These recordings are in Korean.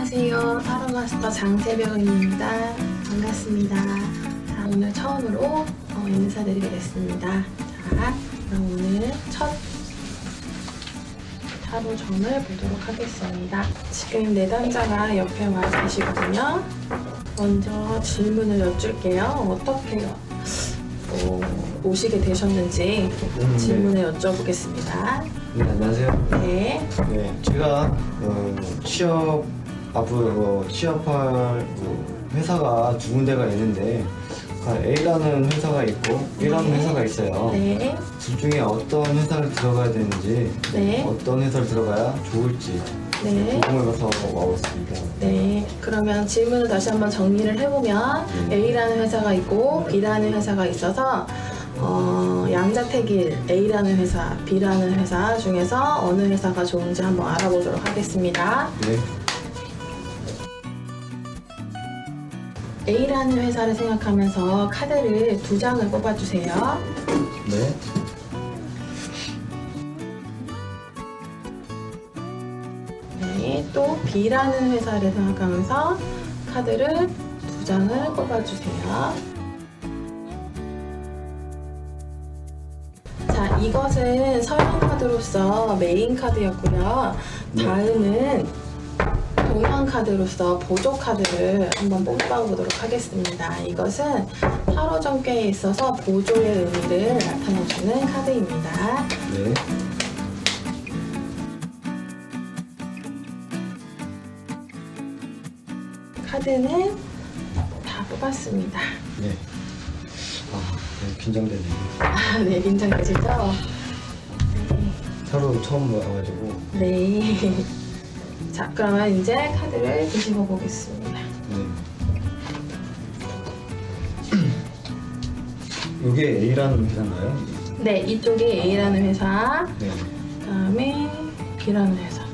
안녕하세요. 타로마스터 장재병입니다. 반갑습니다. 자, 오늘 처음으로 어, 인사드리겠습니다. 자, 그럼 오늘 첫 타로 점을 보도록 하겠습니다. 지금 내담자가 옆에 와 계시거든요. 먼저 질문을 여쭐게요. 어떻게 어, 오시게 되셨는지 음, 질문을 여쭤보겠습니다. 네, 안녕하세요. 네. 네, 제가 어, 취업 앞으로 뭐 취업할 뭐 회사가 두 군데가 있는데 아, A라는 회사가 있고 B라는 네. 회사가 있어요. 네. 둘 중에 어떤 회사를 들어가야 되는지 네. 어떤 회사를 들어가야 좋을지 네. 궁금해서 와봤습니다. 네, 그러면 질문을 다시 한번 정리를 해보면 네. A라는 회사가 있고 B라는 회사가 있어서 어, 양자택일 A라는 회사, B라는 회사 중에서 어느 회사가 좋은지 한번 알아보도록 하겠습니다. 네, A라는 회사를 생각하면서 카드를 두 장을 뽑아주세요. 네, 네, 또 B라는 회사를 생각하면서 카드를 두 장을 뽑아주세요. 자, 이것은 서양 카드로서 메인 카드였고요. 네. 다음은 동양 카드로서 보조 카드를 한번 뽑아보도록 하겠습니다. 이것은 타로 전개에 있어서 보조의 의미를 나타내주는 카드입니다. 네, 카드는 다 뽑았습니다. 네. 아, 네, 긴장되네요. 아, 네, 긴장되시죠? 네. 하루 처음 와가지고 네. 자, 그러면 이제 카드를 뒤집어 보겠습니다. 네. 이게 A라는 회사인가요? 네, 이쪽이 A라는 회사, 네. 그다음에 B라는 회사.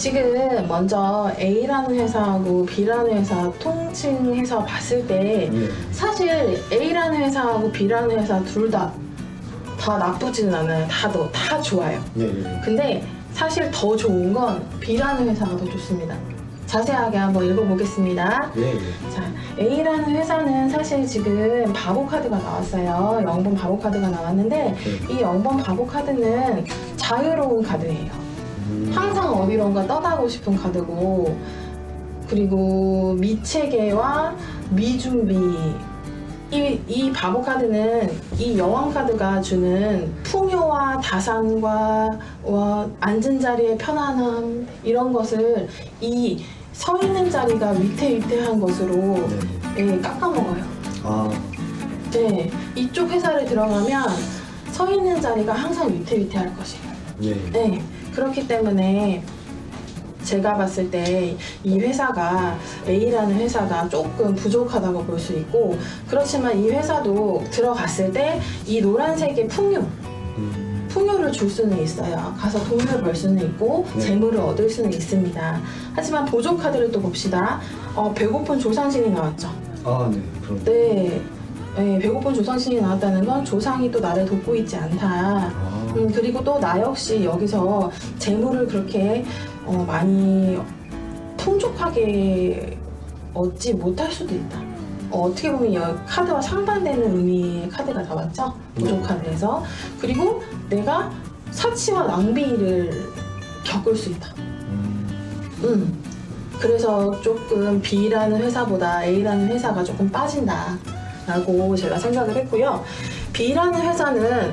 지금 먼저 A라는 회사하고 B라는 회사 통칭해서 봤을 때 네. 사실 A라는 회사하고 B라는 회사 둘 다 다 나쁘지는 않아요. 다도 다 좋아요. 네, 네. 근데 사실 더 좋은 건 B라는 회사가 더 좋습니다. 자세하게 한번 읽어보겠습니다. 네, 네. 자, A라는 회사는 사실 지금 바보 카드가 나왔어요. 0번 바보 카드가 나왔는데 네. 이 0번 바보 카드는 자유로운 카드예요. 음, 항상 어디론가 떠나고 싶은 카드고 그리고 미체계와 미준비 이, 이 바보 카드는 이 여왕 카드가 주는 풍요와 다산과 와, 앉은 자리의 편안함 이런 것을 이 서 있는 자리가 위태위태한 것으로 네. 예, 깎아먹어요. 아, 네, 이쪽 회사를 들어가면 서 있는 자리가 항상 위태위태할 것이에요. 네. 네, 그렇기 때문에 제가 봤을 때 이 회사가 A라는 회사가 조금 부족하다고 볼 수 있고 그렇지만 이 회사도 들어갔을 때 이 노란색의 풍요 음, 풍요를 줄 수는 있어요. 가서 돈을 벌 수는 있고 네. 재물을 얻을 수는 있습니다. 하지만 보조 카드를 또 봅시다. 어, 배고픈 조상신이 나왔죠. 아, 네. 그럼. 네, 네, 배고픈 조상신이 나왔다는 건 조상이 또 나를 돕고 있지 않다. 아, 음, 그리고 또 나 역시 여기서 재물을 그렇게 어, 많이 풍족하게 얻지 못할 수도 있다. 어, 어떻게 보면 이 카드와 상반되는 의미의 카드가 나왔죠. 네. 카드에서. 그리고 내가 사치와 낭비를 겪을 수 있다. 음, 음. 그래서 조금 B라는 회사보다 A라는 회사가 조금 빠진다 라고 제가 생각을 했고요. B라는 회사는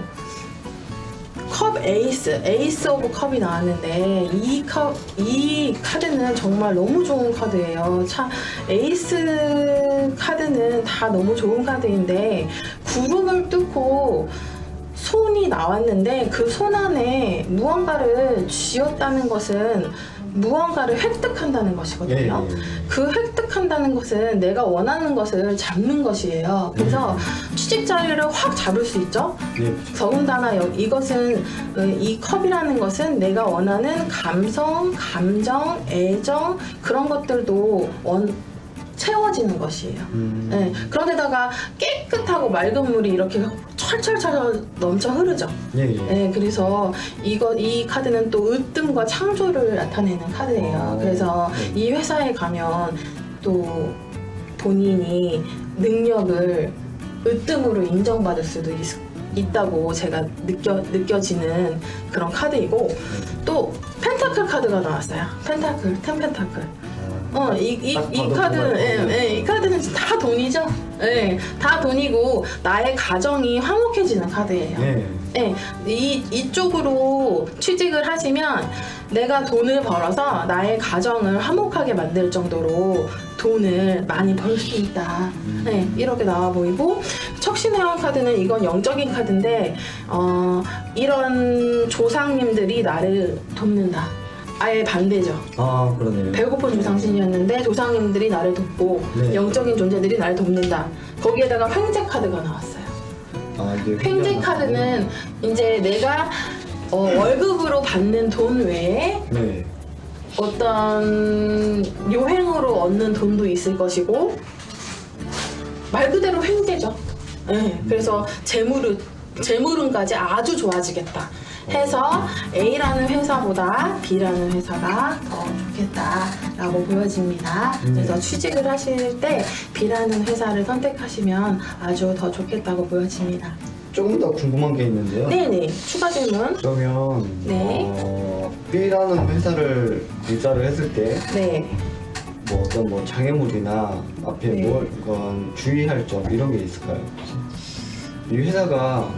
컵 에이스, 에이스 오브 컵이 나왔는데 이 컵, 이 카드는 정말 너무 좋은 카드예요. 참 에이스 카드는 다 너무 좋은 카드인데 구름을 뚫고 손이 나왔는데 그 손 안에 무언가를 쥐었다는 것은 무언가를 획득한다는 것이거든요. 예, 예, 예. 그 획득 한다는 것은 내가 원하는 것을 잡는 것이에요. 그래서 취직 자리를 확 잡을 수 있죠. 예, 더군다나 여- 이것은 어, 이 컵이라는 것은 내가 원하는 감성, 감정, 애정 그런 것들도 원 채워지는 것이에요. 음. 네, 그런데다가 깨끗하고 맑은 물이 이렇게 철철철 넘쳐 흐르죠. 예, 예. 네, 그래서 이거 이 카드는 또 으뜸과 창조를 나타내는 카드예요. 어. 그래서 네. 이 회사에 가면 또 본인이 능력을 으뜸으로 인정받을 수도 있, 다고 제가 느껴 느껴지는 그런 카드이고 또 펜타클 카드가 나왔어요. 펜타클, 텐 펜타클. 어, 이, 이, 딱 이 봐도 카드는. 예, 예, 이 카드는 다 돈이죠. 예, 다 돈이고, 나의 가정이 화목해지는 카드예요. 예. 예, 이, 이쪽으로 취직을 하시면 내가 돈을 벌어서 나의 가정을 화목하게 만들 정도로 돈을 많이 벌 수 있다. 네, 이렇게 나와 보이고 척신회원 카드는 이건 영적인 카드인데 어, 이런 조상님들이 나를 돕는다. 아예 반대죠. 아, 그러네요. 배고픈 조상신이었는데 조상님들이 나를 돕고 네. 영적인 존재들이 나를 돕는다. 거기에다가 횡재 카드가 나왔어요. 아, 이게 횡재? 카드는 이제 내가 어, 월급으로 받는 돈 외에 네. 어떤 요행으로 얻는 돈도 있을 것이고 말 그대로 횡재죠. 네, 그래서 재물은 재물운까지 아주 좋아지겠다. 해서 A라는 회사보다 B라는 회사가 더 좋겠다라고 보여집니다. 그래서 네. 취직을 하실 때 B라는 회사를 선택하시면 아주 더 좋겠다고 보여집니다. 조금 더 궁금한 게 있는데요. 네네. 추가 질문. 그러면 네. 어, B라는 회사를 입사를 했을 때 네. 뭐 어떤 뭐 장애물이나 앞에 네. 뭘 이건 주의할 점 이런 게 있을까요? 이 회사가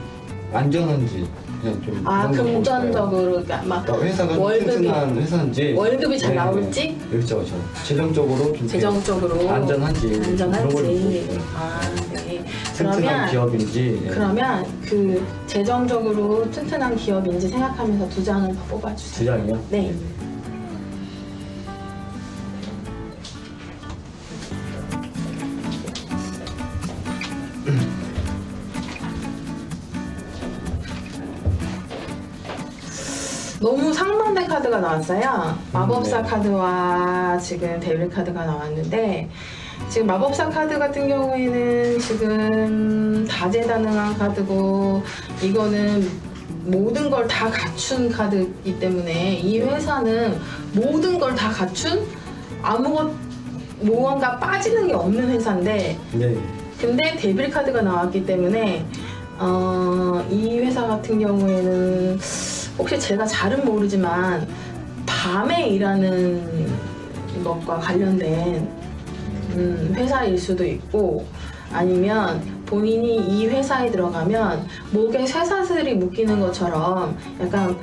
안전한지 그냥 좀 아 그런 거 볼까요? 금전적으로 그러니까 막 그러니까 회사가 월급이- 튼튼한 회사인지 월급이 잘 네, 나올지? 네. 그렇죠 그렇죠 재정적으로 좀 재정적으로 안전한지 그런 걸 안전한지 보고 아 네. 튼튼한 그러면 기업인지 예. 그러면 그 재정적으로 튼튼한 기업인지 생각하면서 두 장을 더 뽑아주세요. 두 장이요? 네. 너무 상반된 카드가 나왔어요. 마법사 네. 카드와 지금 데빌 카드가 나왔는데 지금 마법사 카드 같은 경우에는 지금 다재다능한 카드고 이거는 모든 걸 다 갖춘 카드이기 때문에 이 회사는 모든 걸 다 갖춘 아무것 무언가 빠지는 게 없는 회사인데 네. 근데 데빌 카드가 나왔기 때문에 어, 이 회사 같은 경우에는 혹시 제가 잘은 모르지만 밤에 일하는 것과 관련된 음, 회사일 수도 있고 아니면 본인이 이 회사에 들어가면 목에 쇠사슬이 묶이는 것처럼 약간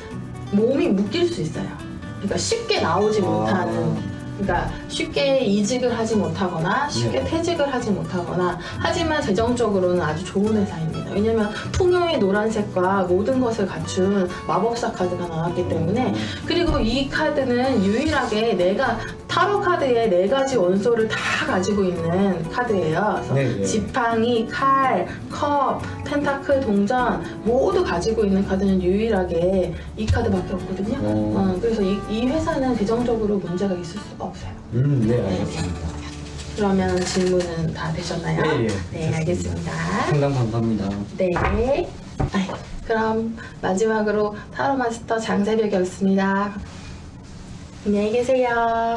몸이 묶일 수 있어요. 그러니까 쉽게 나오지 아. 못하는 그러니까 쉽게 이직을 하지 못하거나 쉽게 네. 퇴직을 하지 못하거나 하지만 재정적으로는 아주 좋은 회사입니다. 왜냐면 풍요의 노란색과 모든 것을 갖춘 마법사 카드가 나왔기 때문에 그리고 이 카드는 유일하게 내가 타로 카드에 네 가지 원소를 다 가지고 있는 카드예요. 그래서 네, 네. 지팡이, 칼, 컵, 펜타클, 동전 모두 가지고 있는 카드는 유일하게 이 카드밖에 없거든요. 어. 어, 그래서 이, 이 회사는 재정적으로 문제가 있을 수가 없어요. 음, 네, 알겠습니다. 그러면 질문은 다 되셨나요? 네, 예. 네, 됐습니다. 알겠습니다. 상담 감사합니다. 네. 아이, 그럼 마지막으로 타로 마스터 장세벽이었습니다. 안녕히 계세요.